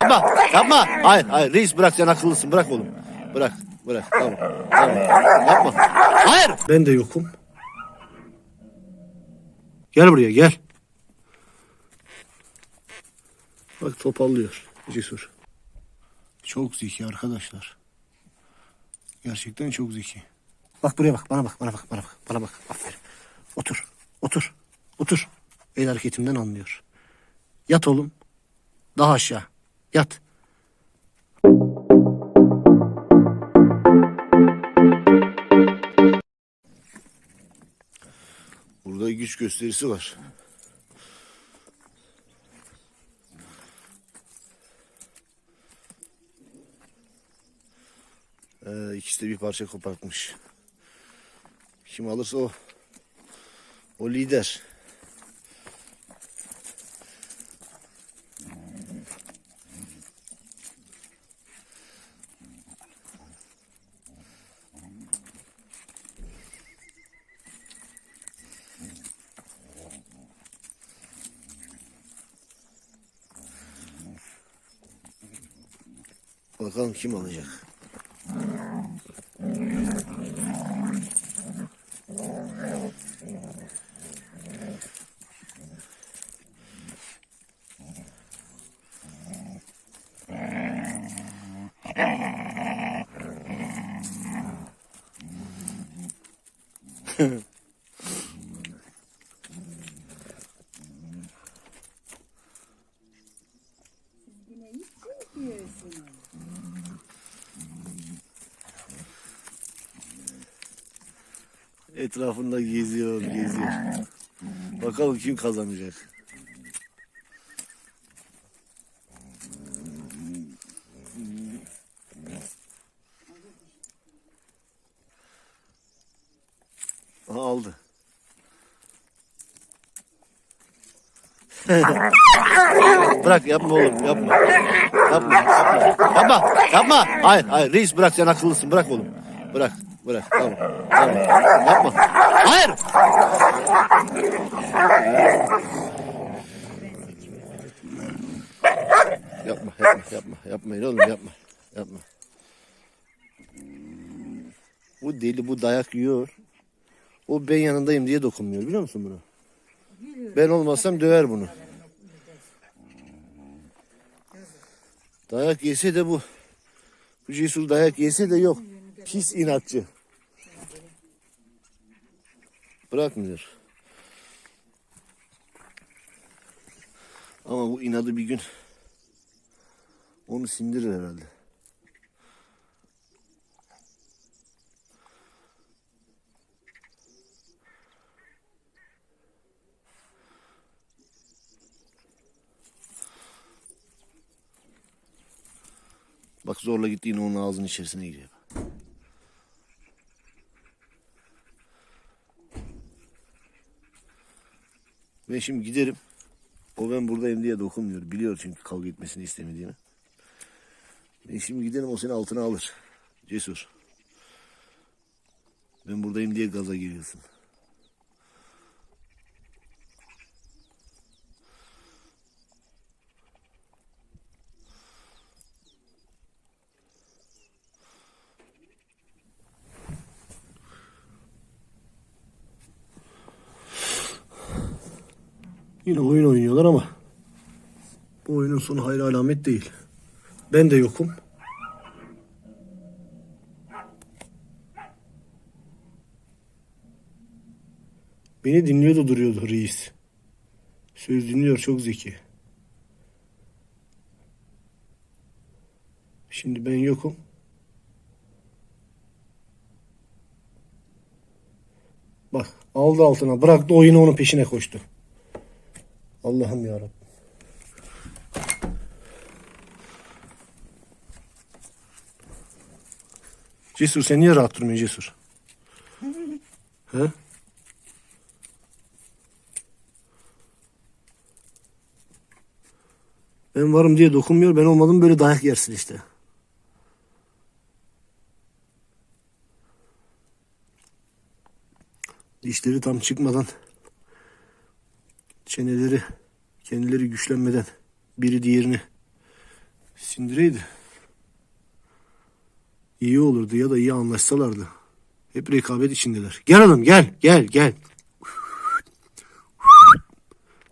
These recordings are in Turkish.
Yapma, yapma. Hayır, hayır. Reis bırak sen akıllısın. Bırak oğlum. Bırak, bırak. Tamam, tamam. Yapma. Hayır. Ben de yokum. Gel buraya gel. Bak topallıyor. Cesur. Çok zeki arkadaşlar. Gerçekten çok zeki. Bak buraya bak, bana bak, bana bak, bana bak, bana bak. Aferin. Otur, otur, otur. El hareketimden anlıyor. Yat oğlum. Daha aşağı. Yat. Burada güç gösterisi var. Ee, ikisi de bir parça kopartmış. Kim alırsa o. O lider. Bakalım kim alacak. Etrafında geziyor, geziyor. Bakalım kim kazanacak. Aldı. bırak yapma oğlum yapma. Yapma yapma. Yapma yapma. Hayır hayır reis bırak sen akıllısın bırak oğlum. Bırak bırak tamam. Tamam. Yapma. Hayır. Yapma yapma yapma. Yapmayın oğlum yapma. Yapma. Bu deli bu dayak yiyor. O ben yanındayım diye dokunmuyor biliyor musun bunu? Ben olmasam döver bunu. Dayak yese de bu. Bu cesur dayak yese de yok. Pis inatçı. Bırakmıyor. Ama bu inadı bir gün onu sindirir herhalde. Bak zorla gitti onun ağzının içerisine giriyor. Ben şimdi giderim. O ben buradayım diye dokunmuyor. Biliyor çünkü kavga etmesini istemediğimi. Ben şimdi giderim o seni altına alır. Cesur. Ben buradayım diye gaza geliyorsun. Yine oyun oynuyorlar ama bu oyunun sonu hayır alamet değil. Ben de yokum. Beni dinliyordu duruyordu reis. Söz dinliyor çok zeki. Şimdi ben yokum. Bak aldı altına bıraktı oyunu onun peşine koştu. Allah'ım yarabbim. Cesur sen niye rahat durmuyorsun Cesur? He? Ben varım diye dokunmuyor. Ben olmadım böyle dayak yersin işte. Dişleri tam çıkmadan çeneleri kendileri güçlenmeden biri diğerini sindireydi. İyi olurdu ya da iyi anlaşsalardı. Hep rekabet içindeler. Gel oğlum gel gel gel.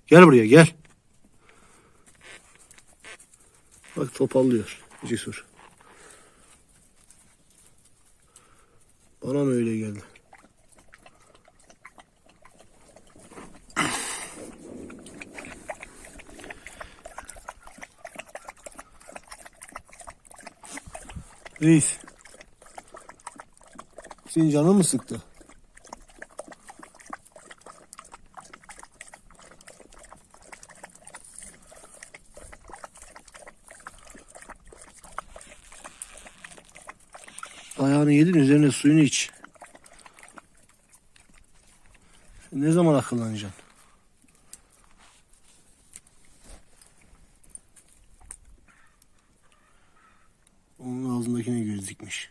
Gel buraya gel. Bak topallıyor cesur. Bana mı öyle geldi? Reis. Senin canın mı sıktı? Ayağını yedin üzerine suyunu iç. Ne zaman akıllanacaksın? Onun ağzındakine göz dikmiş.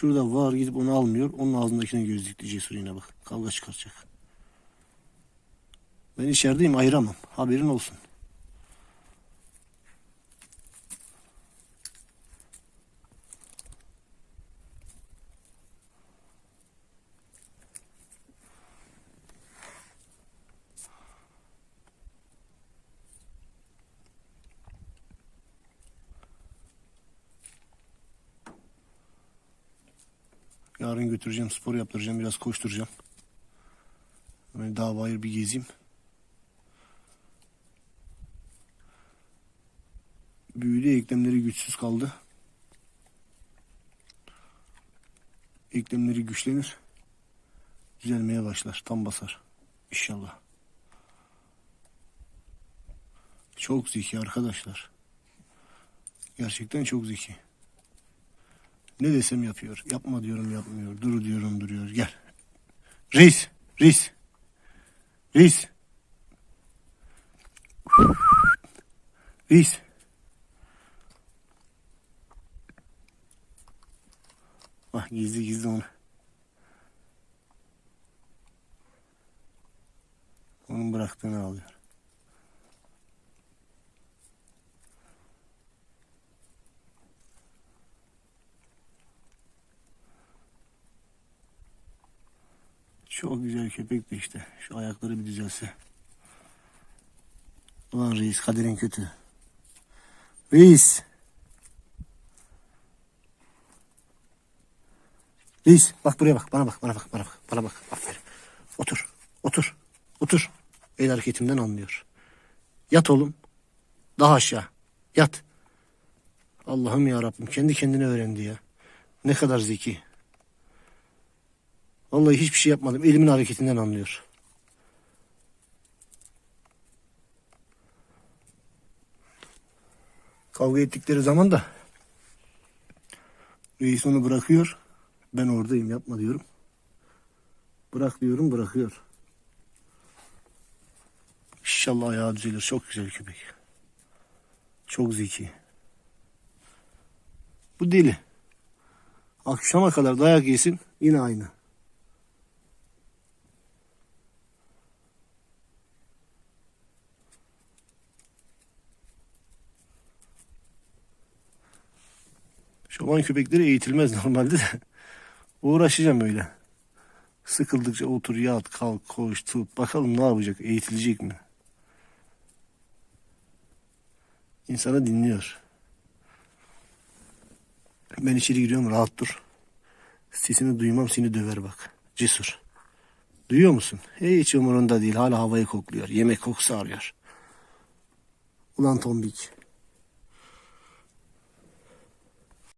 Şurada var gidip onu almıyor. Onun ağzındakine göz dikti cesur yine bak. Kavga çıkaracak. Ben içerideyim ayıramam. Haberin olsun. Yarın götüreceğim, spor yaptıracağım, biraz koşturacağım. Böyle dağ bayır bir gezeyim. Büyülü eklemleri güçsüz kaldı. Eklemleri güçlenir. Düzelmeye başlar, tam basar. İnşallah. Çok zeki arkadaşlar. Gerçekten çok zeki. Ne desem yapıyor. Yapma diyorum yapmıyor. Dur diyorum duruyor. Gel. Reis. Reis. Reis. Reis. Ah gizli gizli onu. Onun bıraktığını alıyor. Çok güzel köpek de işte. Şu ayakları bir düzelse. Ulan reis kaderin kötü. Reis. Reis bak buraya bak bana bak bana bak bana bak bana bak aferin. Otur otur otur. El hareketimden anlıyor. Yat oğlum. Daha aşağı. Yat. Allah'ım ya Rabbim kendi kendine öğrendi ya. Ne kadar zeki. Vallahi hiçbir şey yapmadım. Elimin hareketinden anlıyor. Kavga ettikleri zaman da reis onu bırakıyor. Ben oradayım yapma diyorum. Bırak diyorum bırakıyor. İnşallah ayağı düzelir. Çok güzel köpek. Çok zeki. Bu deli. Akşama kadar dayak yesin yine aynı. Çoban köpekleri eğitilmez normalde de. Uğraşacağım öyle. Sıkıldıkça otur, yat, kalk, koş, tut. Bakalım ne yapacak, eğitilecek mi? İnsanı dinliyor. Ben içeri giriyorum, rahat dur. Sesini duymam, seni döver bak. Cesur. Duyuyor musun? Hiç umurunda değil, hala havayı kokluyor. Yemek kokusu arıyor. Ulan tombik.